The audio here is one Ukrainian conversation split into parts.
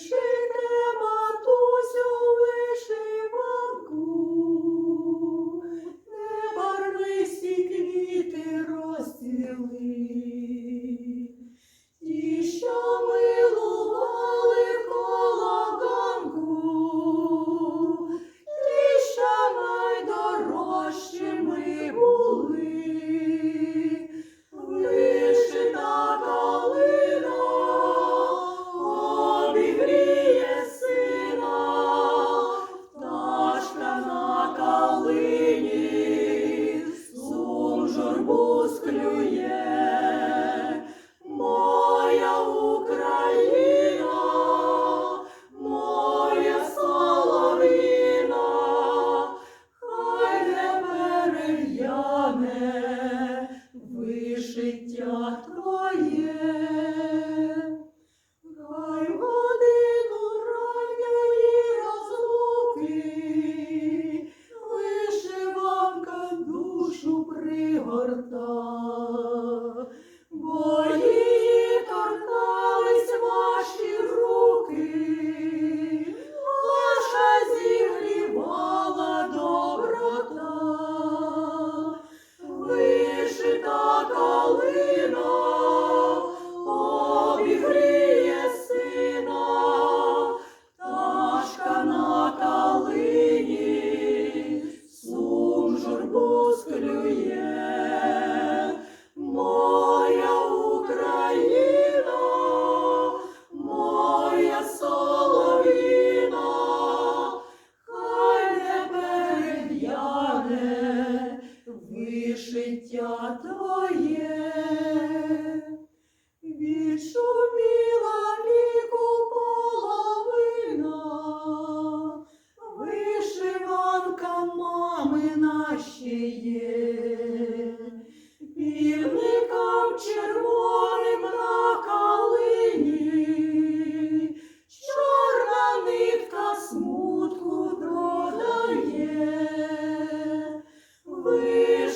Вишите, матусю, вишиванку, por todo. життя твоє, відшуміла віку половина, вишиванка мами наші є, півникам червоним на калині, чорна нитка смутку додає.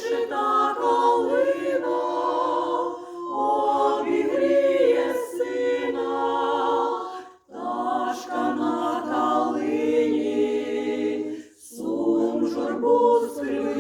知道。Spirit.